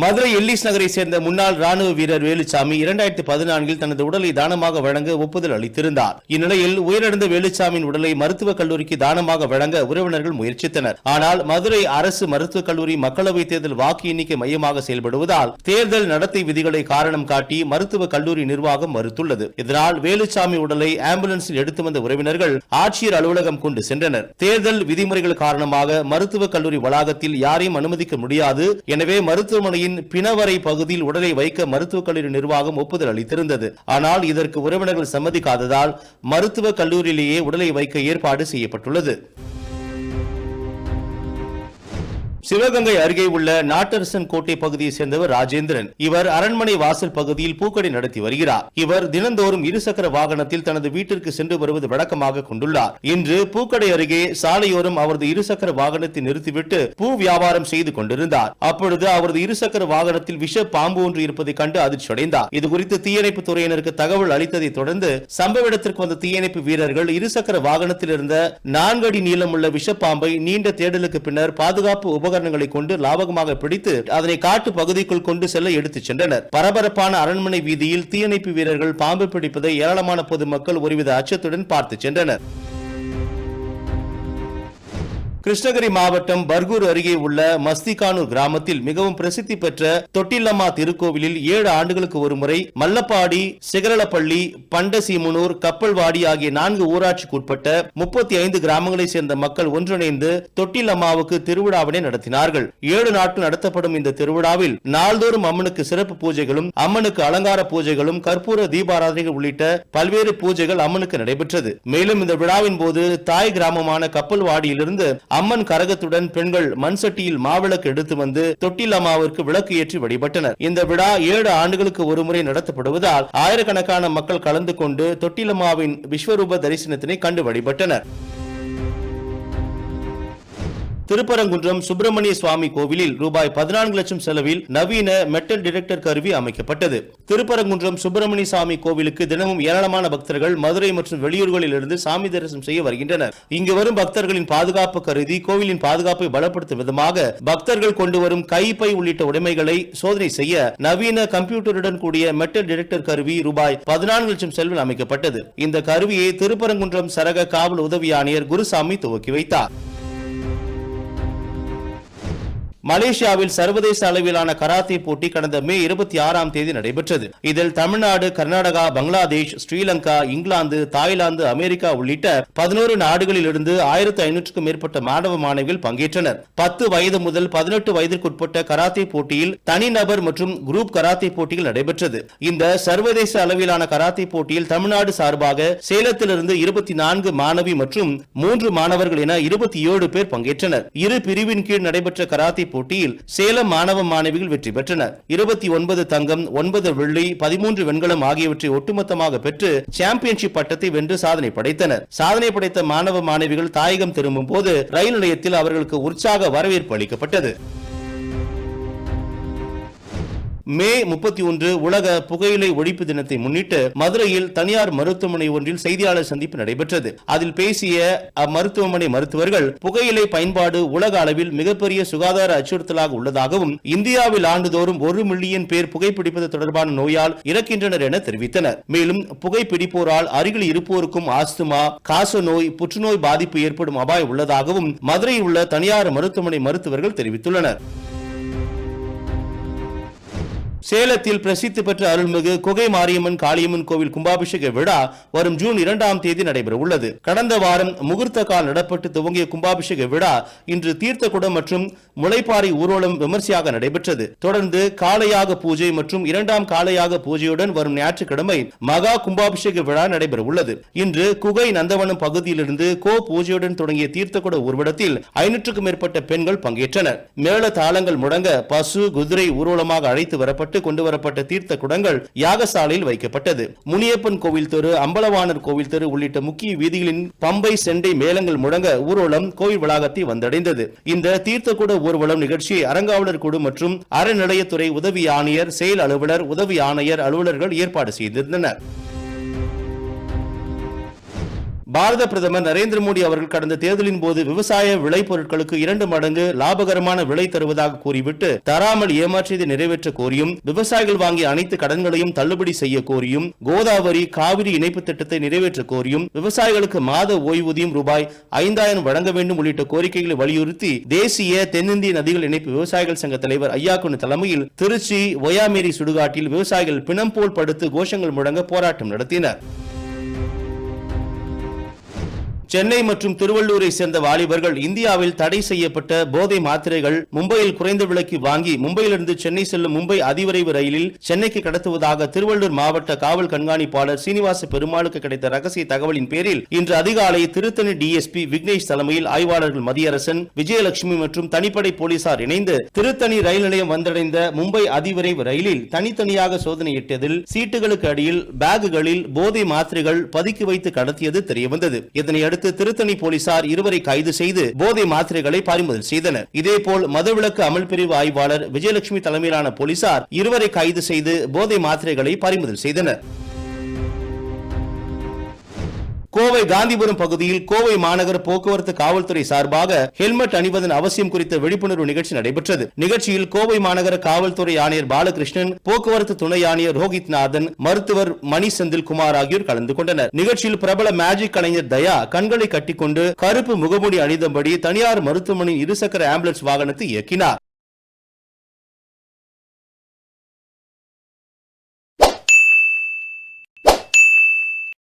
Madurai Ellis நகரை சேர்ந்த முன்னாள் ராணுவ வீரர் வேலுச்சாமி இரண்டாயிரத்தி பதினான்கில் தனது உடலை தானமாக வழங்க ஒப்புதல் அளித்திருந்தார். இந்நிலையில் உயிரிழந்த வேலுச்சாமியின் உடலை மருத்துவக் கல்லூரிக்கு தானமாக வழங்க உறவினர்கள் முயற்சித்தனர். ஆனால் மதுரை அரசு மருத்துவக் கல்லூரி மக்களவைத் தேர்தல் வாக்கு எண்ணிக்கை மையமாக செயல்படுவதால் தேர்தல் நடத்தை விதிகளை காரணம் காட்டி மருத்துவக் கல்லூரி நிர்வாகம் மறுத்துள்ளது. இதனால் வேலுச்சாமி உடலை ஆம்புலன்ஸில் எடுத்து வந்த உறவினர்கள் ஆட்சியர் அலுவலகம் கொண்டு சென்றனர். தேர்தல் விதிமுறைகள் காரணமாக மருத்துவக் கல்லூரி வளாகத்தில் யாரையும் அனுமதிக்க முடியாது. எனவே மருத்துவமனை மருத்துவமனையின் பிணவரை பகுதியில் உடலை வைக்க மருத்துவக் கல்லூரி நிர்வாகம் ஒப்புதல் அளித்திருந்தது. ஆனால் இதற்கு உறவினர்கள் சம்மதிக்காததால் மருத்துவக் கல்லூரியிலேயே உடலை வைக்க ஏற்பாடு செய்யப்பட்டுள்ளது. சிவகங்கை அருகே உள்ள நாட்டரசன் கோட்டை பகுதியை சேர்ந்தவர் ராஜேந்திரன். இவர் அரண்மனை வாசல் பகுதியில் பூக்கடை நடத்தி வருகிறார். இவர் தினந்தோறும் இருசக்கர வாகனத்தில் தனது வீட்டிற்கு சென்று வருவது வழக்கமாக கொண்டுள்ளார். இன்று பூக்கடை அருகே சாலையோரம் அவரது இருசக்கர வாகனத்தை நிறுத்திவிட்டு பூ வியாபாரம் செய்து கொண்டிருந்தார். அப்பொழுது அவரது இருசக்கர வாகனத்தில் விஷ பாம்பு ஒன்று இருப்பதை கண்டு அதிர்ச்சியடைந்தார். இது குறித்து தீயணைப்பு துறையினருக்கு தகவல் அளித்ததை தொடர்ந்து சம்பவ இடத்திற்கு வந்த தீயணைப்பு வீரர்கள் இருசக்கர வாகனத்தில் இருந்த நான்கடி நீளமுள்ள விஷப்பாம்பை நீண்ட தேடலுக்கு பின்னர் பாதுகாப்பு உபகரணங்களை கொண்டு லாபகமாக பிடித்து அதனை காட்டு பகுதிக்குள் கொண்டு செல்ல எடுத்துச் சென்றனர். பரபரப்பான அரண்மனை வீதியில் தீயணைப்பு வீரர்கள் பாம்பு பிடிப்பதை ஏராளமான பொதுமக்கள் ஒருவித அச்சத்துடன் பார்த்து சென்றனர். கிருஷ்ணகிரி மாவட்டம் பர்கூர் அருகே உள்ள மஸ்திகானூர் கிராமத்தில் மிகவும் பிரசித்தி பெற்ற தொட்டில்லம்மா திருக்கோவிலில் ஏழு ஆண்டுகளுக்கு ஒருமுறை மல்லப்பாடி சிகரளப்பள்ளி பண்டசீமுனூர் கப்பல்வாடி ஆகிய நான்கு ஊராட்சிக்கு உட்பட்ட முப்பத்தி ஐந்து கிராமங்களைச் சேர்ந்த மக்கள் ஒன்றிணைந்து தொட்டில்லம்மாவுக்கு திருவிழாவினை நடத்தினார்கள். ஏழு நாட்கள் நடத்தப்படும் இந்த திருவிழாவில் நாள்தோறும் அம்மனுக்கு சிறப்பு பூஜைகளும் அம்மனுக்கு அலங்கார பூஜைகளும் கற்பூர தீபாராதனைகள் உள்ளிட்ட பல்வேறு பூஜைகள் அம்மனுக்கு நடைபெற்றது. மேலும் இந்த விழாவின் போது தாய் கிராமமான கப்பல்வாடியிலிருந்து அம்மன் கரகத்துடன் பெண்கள் மண் சட்டியில் மாவிளக்கு எடுத்து வந்து தொட்டில் அம்மாவிற்கு விளக்கு ஏற்றி வழிபட்டனர். இந்த விழா ஏழு ஆண்டுகளுக்கு ஒருமுறை நடத்தப்படுவதால் ஆயிரக்கணக்கான மக்கள் கலந்து கொண்டு தொட்டிலம்மாவின் விஸ்வரூப தரிசனத்தினை கண்டு வழிபட்டனர். திருப்பரங்குன்றம் சுப்பிரமணிய சுவாமி கோவிலில் ரூபாய் பதினான்கு லட்சம் செலவில் நவீன மெட்டல் டிடெக்டர் கருவி அமைக்கப்பட்டது. திருப்பரங்குன்றம் சுப்பிரமணிய சாமி கோவிலுக்கு தினமும் ஏராளமான பக்தர்கள் மதுரை மற்றும் வெளியூர்களில் இருந்து சாமி தரிசனம் செய்ய வருகின்றனர். இங்கு வரும் பக்தர்களின் பாதுகாப்பு கருதி கோவிலின் பாதுகாப்பை பலப்படுத்தும் விதமாக பக்தர்கள் கொண்டு வரும் கைப்பை உள்ளிட்ட உடைமைகளை சோதனை செய்ய நவீன கம்ப்யூட்டருடன் கூடிய மெட்டல் டிடெக்டர் கருவி ரூபாய் பதினான்கு லட்சம் செலவில் அமைக்கப்பட்டது. இந்த கருவியை திருப்பரங்குன்றம் சரக காவல் உதவி ஆணையர் குருசாமி துவக்கி வைத்தார். மலேசியாவில் சர்வதேச அளவிலான கராத்தே போட்டி கடந்த மே இருபத்தி ஆறாம் தேதி நடைபெற்றது. இதில் Tamil Nadu Karnataka Bangladesh Sri Lanka England Thailand America உள்ளிட்ட பதினோரு நாடுகளில் இருந்து ஆயிரத்தி ஐநூற்றுக்கும் மேற்பட்ட மாணவ மாணவிகள் பங்கேற்றனர். பத்து வயது முதல் பதினெட்டு வயதிற்குட்பட்ட கராத்தே போட்டியில் தனிநபர் மற்றும் குரூப் கராத்தே போட்டிகள் நடைபெற்றது. இந்த சர்வதேச அளவிலான கராத்தே போட்டியில் தமிழ்நாடு சார்பாக சேலத்திலிருந்து இருபத்தி நான்கு மாணவி மற்றும் மூன்று மாணவர்கள் என இருபத்தி ஏழு பேர் பங்கேற்றனர். இரு பிரிவின் கீழ் நடைபெற்ற கராத்தே போட்டியில் சேலம் மாணவ மாணவிகள் வெற்றி பெற்றனர். இருபத்தி ஒன்பது தங்கம் ஒன்பது வெள்ளி பதிமூன்று வெண்கலம் ஆகியவற்றை ஒட்டுமொத்தமாக பெற்று சாம்பியன்ஷிப் பட்டத்தை வென்று சாதனை படைத்தனர். சாதனை படைத்த மாணவ மாணவிகள் தாயகம் திரும்பும் போது ரயில் நிலையத்தில் அவர்களுக்கு உற்சாக வரவேற்பு அளிக்கப்பட்டது. மே முப்பத்தி ஒன்று உலக புகையிலை ஒழிப்பு தினத்தை முன்னிட்டு மதுரையில் தனியார் மருத்துவமனை ஒன்றில் செய்தியாளர் சந்திப்பு நடைபெற்றது. அதில் பேசிய அம்மருத்துவமனை மருத்துவர்கள் புகையிலை பயன்பாடு உலக அளவில் மிகப்பெரிய சுகாதார அச்சுறுத்தலாக உள்ளதாகவும் இந்தியாவில் ஆண்டுதோறும் ஒரு மில்லியன் பேர் புகைப்பிடிப்பது தொடர்பான நோயால் இறக்கின்றனர் என தெரிவித்தனர். மேலும் புகைப்பிடிப்போரால் அருகில் இருப்போருக்கும் ஆஸ்துமா காச நோய் புற்றுநோய் பாதிப்பு ஏற்படும் அபாயம் உள்ளதாகவும் மதுரையில் உள்ள தனியார் மருத்துவமனை மருத்துவர்கள் தெரிவித்துள்ளனர். சேலத்தில் பிரசித்தி பெற்ற அருள்மிகு குகை மாரியம்மன் காளியம்மன் கோவில் கும்பாபிஷேக விழா வரும் ஜூன் இரண்டாம் தேதி நடைபெற உள்ளது கடந்த வாரம் முகூர்த்த கால் நடப்பட்டு துவங்கிய கும்பாபிஷேக விழா இன்று தீர்த்தகுடம் மற்றும் முளைப்பாறை ஊர்வலம் விமர்சையாக நடைபெற்றது. தொடர்ந்து காளையாக பூஜை மற்றும் இரண்டாம் காளையாக பூஜையுடன் வரும் ஞாயிற்றுக்கிழமை மகா கும்பாபிஷேக விழா நடைபெற உள்ளது இன்று குகை நந்தவனம் பகுதியிலிருந்து கோ பூஜையுடன் தொடங்கிய தீர்த்தகுட ஊர்வலத்தில் ஐநூற்றுக்கும் மேற்பட்ட பெண்கள் பங்கேற்றனர். மேள தாளங்கள் முடங்க பசு குதிரை ஊர்வலமாக அழைத்து வரப்பட்டு கொண்டு வரப்பட்ட தீர்த்த குடங்கள் யாகசாலையில் வைக்கப்பட்டது. முனியப்பன் கோவில் தெரு அம்பலவாணர் கோவில் தெரு உள்ளிட்ட முக்கிய வீதிகளின் பம்பை செண்டை மேளங்கள் முழங்க ஊர்வலம் கோவில் வளாகத்தை வந்தடைந்தது. இந்த தீர்த்த தீர்த்தக்கூட ஊர்வலம் நிகழ்ச்சியை அறங்காவலர் குழு மற்றும் அறநிலையத்துறை உதவி ஆணையர் செயல் அலுவலர் உதவி ஆணையர் அலுவலர்கள் ஏற்பாடு செய்திருந்தனர். பாரத பிரதமர் நரேந்திர மோடி அவர்கள் கடந்த தேர்தலின் போது விவசாய விளைபொருட்களுக்கு இரண்டு மடங்கு லாபகரமான விலை தருவதாக கூறிவிட்டு தராமல் ஏமாற்றியதை நிறைவேற்ற கோரியும் விவசாயிகள் வாங்கிய அனைத்து கடன்களையும் தள்ளுபடி செய்ய கோரியும் கோதாவரி காவிரி இணைப்பு திட்டத்தை நிறைவேற்ற கோரியும் விவசாயிகளுக்கு மாத ஓய்வூதியம் ரூபாய் ஐந்தாயிரம் வழங்க வேண்டும் உள்ளிட்ட கோரிக்கைகளை வலியுறுத்தி தேசிய தென்னிந்திய நதிகள் இணைப்பு விவசாயிகள் சங்க தலைவர் ஐயாக்குனு தலைமையில் திருச்சி ஒயாமேரி சுடுகாட்டில் விவசாயிகள் பிணம் போல் படுத்து கோஷங்கள் முழங்க போராட்டம் நடத்தினர். சென்னை மற்றும் திருவள்ளூரை சேர்ந்த வாலிபர்கள் இந்தியாவில் தடை செய்யப்பட்ட போதை மாத்திரைகள் மும்பையில் குறைந்த விலைக்கு வாங்கி மும்பையிலிருந்து சென்னை செல்லும் மும்பை அதிவிரைவு ரயிலில் சென்னைக்கு கடத்துவதாக திருவள்ளூர் மாவட்ட காவல் கண்காணிப்பாளர் சீனிவாச பெருமாளுக்கு கிடைத்த ரகசிய தகவலின் பேரில் இன்று அதிகாலை திருத்தணி டிஎஸ்பி விக்னேஷ் தலைமையில் ஆய்வாளர்கள் மதியரசன் விஜயலட்சுமி மற்றும் தனிப்படை போலீசார் இணைந்து திருத்தணி ரயில் நிலையம் வந்தடைந்த மும்பை அதிவிரைவு ரயிலில் தனித்தனியாக சோதனையிட்டதில் சீட்டுகளுக்கு அடியில் பேக்குகளில் போதை மாத்திரைகள் பதுக்கி வைத்து கடத்தியது தெரியவந்தது. இதனையடுத்து திருத்தணி போலீசார் இருவரை கைது செய்து போதை மாத்திரைகளை பறிமுதல் செய்தனர். இதேபோல் மதுவிலக்கு அமல் பிரிவு ஆய்வாளர் விஜயலட்சுமி தலைமையிலான போலீசார் இருவரை கைது செய்து போதை மாத்திரைகளை பறிமுதல் செய்தனர். கோவை காந்திபுரம் பகுதியில் கோவை மாநகர போக்குவரத்து காவல்துறை சார்பாக ஹெல்மெட் அணிவதன் அவசியம் குறித்த விழிப்புணர்வு நிகழ்ச்சி நடைபெற்றது. நிகழ்ச்சியில் கோவை மாநகர காவல்துறை ஆணையர் பாலகிருஷ்ணன் போக்குவரத்து துணை ஆணையர் ரோஹித் நாதன் மருத்துவர் மணி செந்தில் குமார் ஆகியோர் கலந்து கொண்டனர். நிகழ்ச்சியில் பிரபல மேஜிக் கலைஞர் தயா கண்களை கட்டிக்கொண்டு கருப்பு முகமூடி அணிந்தபடி தனியார் மருத்துவமனை இருசக்கர ஆம்புலன்ஸ் வாகனத்தை இயக்கினார்.